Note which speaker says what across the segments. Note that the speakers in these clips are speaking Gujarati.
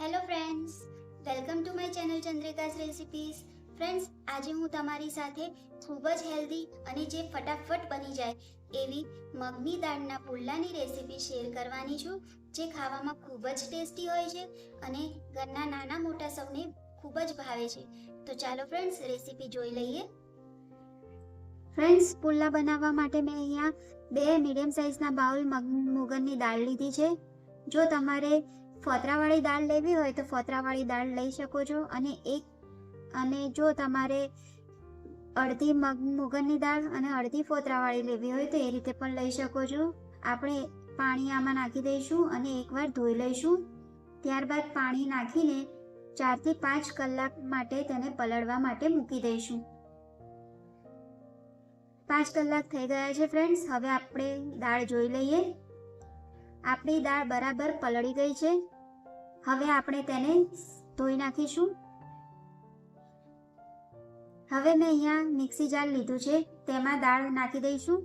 Speaker 1: Hello friends welcome to my channel Chandrika's recipes friends આજે હું તમારી સાથે ખૂબ જ હેલ્ધી અને જે ફટાફટ બની જાય એવી મગની દાળના પુલ્લાની રેસિપી શેર કરવાની છું, જે ખાવામાં ખૂબ જ ટેસ્ટી હોય છે અને ઘરના નાના મોટા સૌને ખૂબ જ ભાવે છે. તો ચાલો ફ્રેન્ડ્સ રેસિપી જોઈ લઈએ. ફ્રેન્ડ્સ પુલ્લા બનાવવા માટે મેં અહીંયા બે મીડિયમ સાઇઝના બાઉલ મગ મુગનની દાળ લીધી છે. જો તમારે ફોતરાવાળી દાળ લેવી હોય તો ફોતરાવાળી દાળ લઈ શકો છો. અને એક, અને જો તમારે અડધી મગ, મુગનની દાળ અને અડધી ફોતરાવાળી લેવી હોય તો એ રીતે પણ લઈ શકો છો. આપણે પાણી આમાં નાખી દઈશું અને એકવાર ધોઈ લઈશું. ત્યારબાદ પાણી નાખીને ચારથી પાંચ કલાક માટે તેને પલળવા માટે મૂકી દઈશું. પાંચ કલાક થઈ ગયા છે ફ્રેન્ડ્સ હવે આપણે દાળ જોઈ લઈએ. આપણી દાળ બરાબર પલળી ગઈ છે. હવે આપણે તેને ધોઈ નાખીશું. હવે મેં અહીંયા મિક્સી જાર લીધું છે, તેમાં દાળ નાખી દઈશું.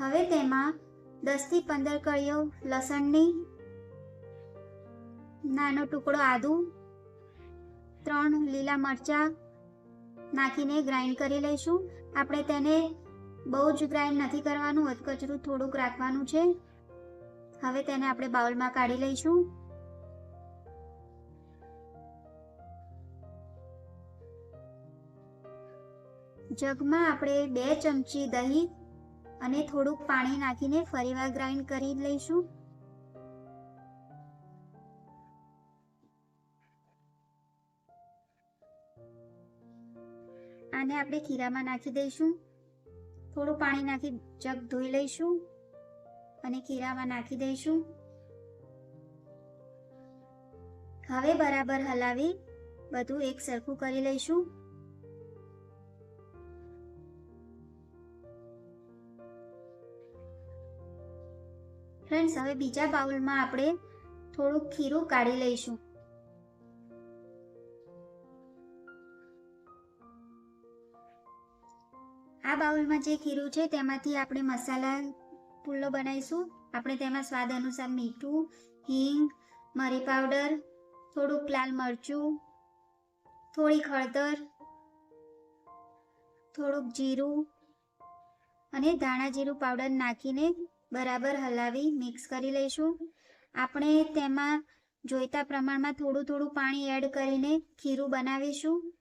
Speaker 1: હવે તેમાં દસથી પંદર કળીઓ લસણની નાનો ટુકડો આદુ, ત્રણ લીલા મરચાં નાખીને ગ્રાઇન્ડ કરી લઈશું. આપણે તેને બહુ જ ગ્રાઇન્ડ નથી કરવાનું, અધકચરું થોડુંક રાખવાનું છે. હવે તેને આપણે બાઉલમાં કાઢી લઈશું. જગમાં આપણે બે ચમચી દહીં અને થોડુંક પાણી નાખીને ફરીવાર ગ્રાઇન્ડ કરી લઈશું. આને આપણે ખીરામાં નાખી દઈશું. થોડું પાણી નાખી જગ ધોઈ લઈશું અને ખીરામાં નાખી દઈશું. હવે બરાબર હલાવી બધું એક સરખું કરી લઈશું. ફ્રેન્ડ્સ, હવે બીજા બાઉલમાં આપણે થોડુંક ખીરું કાઢી લઈશું. આ બાઉલમાં જે ખીરું છે, તેમાંથી આપણે મસાલા પુલ્લો બનાવીશું. આપણે તેમાં સ્વાદ અનુસાર મીઠું, હિંગ, મરી પાવડર, થોડુંક લાલ મરચું થોડીક હળદર થોડુંક જીરું અને ધાણા જીરું પાવડર નાખીને બરાબર હલાવી મિક્સ કરી લઈશું. આપણે તેમાં જોઈતા પ્રમાણમાં થોડું થોડું પાણી એડ કરીને ખીરું બનાવીશું.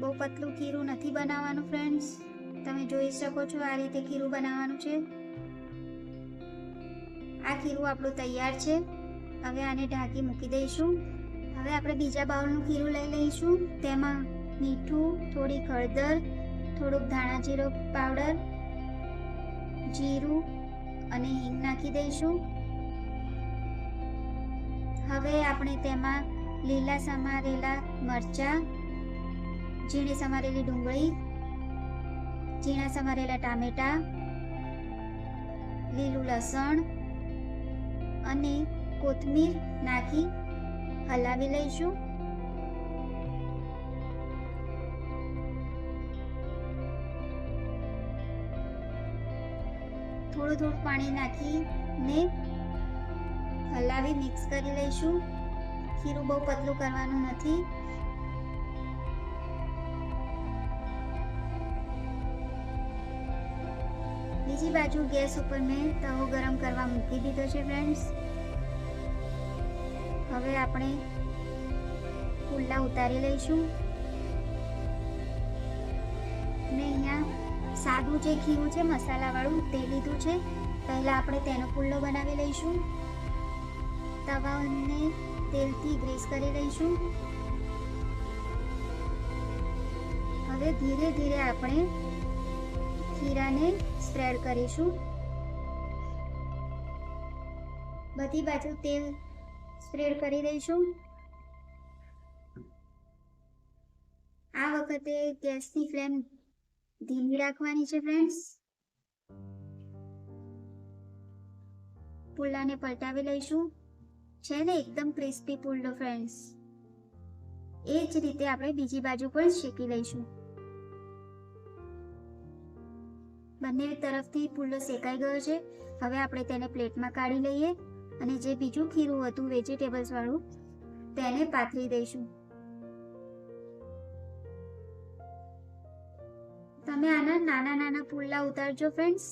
Speaker 1: બહુ પતલું ખીરું નથી બનાવવાનું ફ્રેન્ડ્સ તમે જોઈ શકો છો આ રીતે ખીરું બનાવવાનું છે. આ ખીરું આપણું તૈયાર છે. હવે આને ઢાંકી મૂકી દઈશું. હવે આપણે બીજા બાઉલનું ખીરું લઈ લઈશું. તેમાં મીઠું, થોડી હળદર, થોડુંક ધાણા જીરો પાવડર, જીરું અને હિંગ નાખી દઈશું. હવે આપણે તેમાં લીલા સમારેલા મરચાં ઝીણી સમારેલી ડુંગળી, ઝીણા સમારેલા ટામેટા, લીલું લસણ અને કોથમીર નાખી હલાવી લઈશું. થોડું થોડું પાણી નાખીને હલાવી મિક્સ કરી લઈશું. ખીરું બહુ પતલું કરવાનું નથી. બીજી બાજુ ગેસ ઉપર મેં તવો ગરમ કરવા મૂકી દીધો છે ફ્રેન્ડ્સ હવે આપણે પુલ્લા ઉતારી લઈશું. મેં અહીંયા સાદું જે ઘીવું છે, મસાલાવાળું, તે લીધું છે. પહેલાં આપણે તેનો પુલ્લો બનાવી લઈશું. તવાને તેલથી ગ્રીસ કરી લઈશું. હવે ધીરે ધીરે આપણે ખીરાને સ્પ્રેડ કરીશું. બધી બાજુ તેલ સ્પ્રેડ કરી દઈશું. આ વખતે ગેસની ફ્લેમ ધીમી રાખવાની છે ફ્રેન્ડ્સ પુલ્લાને પલટાવી લઈશું. છે ને, એકદમ ક્રિસ્પી પુલ્લો ફ્રેન્ડ્સ એ જ રીતે આપણે બીજી બાજુ પણ શેકી લઈશું. બંને તરફથી પુલ્લો શેકાઈ ગયો છે. હવે આપણે તેને પ્લેટમાં કાઢી લઈએ અને જે બીજું ખીરું હતું વેજીટેબલ્સવાળું તેને પાથરી દઈશું. તમે આના નાના નાના પુલ્લા ઉતારજો ફ્રેન્ડ્સ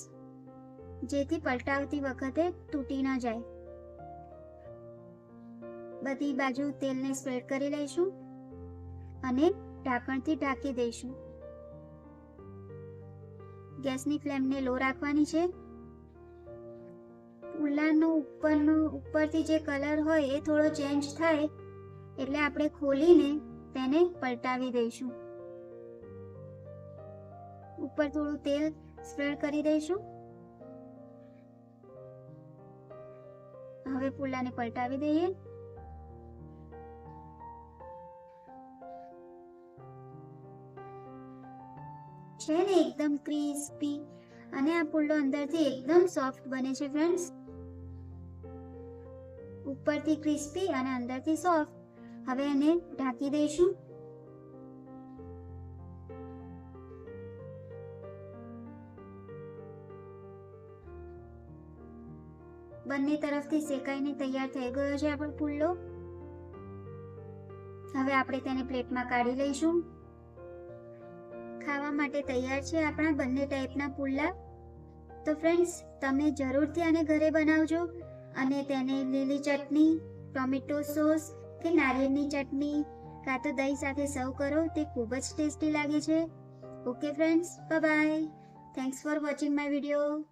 Speaker 1: જેથી પલટાવતી વખતે તૂટી ન જાય. બધી બાજુ તેલને સ્પ્રેડ કરી લઈશું અને ઢાંકણથી ઢાંકી દઈશું. ગેસની ફ્લેમને લો રાખવાની છે. પુલ્લાનો ઉપરનો, ઉપરથી જે કલર હોય એ થોડો ચેન્જ થાય એટલે આપણે ખોલીને તેને પલટાવી દઈશું. ઉપર થોડું તેલ સ્પ્રેડ કરી દઈશું. હવે પુલાને પલટાવી દઈએ. છે ને એકદમ ક્રિસ્પી અને આ પુલ્લો અંદરથી એકદમ સોફ્ટ બને છે ફ્રેન્ડ્સ ઉપરથી ક્રિસ્પી અને અંદરથી સોફ્ટ હવે એને ઢાંકી દઈશું. બંને તરફથી શેકાઈને તૈયાર થઈ ગયો છે આપણો પુલ્લો હવે આપણે તેને પ્લેટમાં કાઢી લઈશું. ખાવા માટે તૈયાર છે આપણા બંને ટાઈપના પુલ્લા તો ફ્રેન્ડ્સ તમે જરૂરથી આને ઘરે બનાવજો અને તેને લીલી ચટણી, ટોમેટો સોસ કે નારિયેળની ચટણી કાં તો દહીં સાથે સર્વ કરો, તે ખૂબ જ ટેસ્ટી લાગે છે. Okay friends bye thanks for watching my video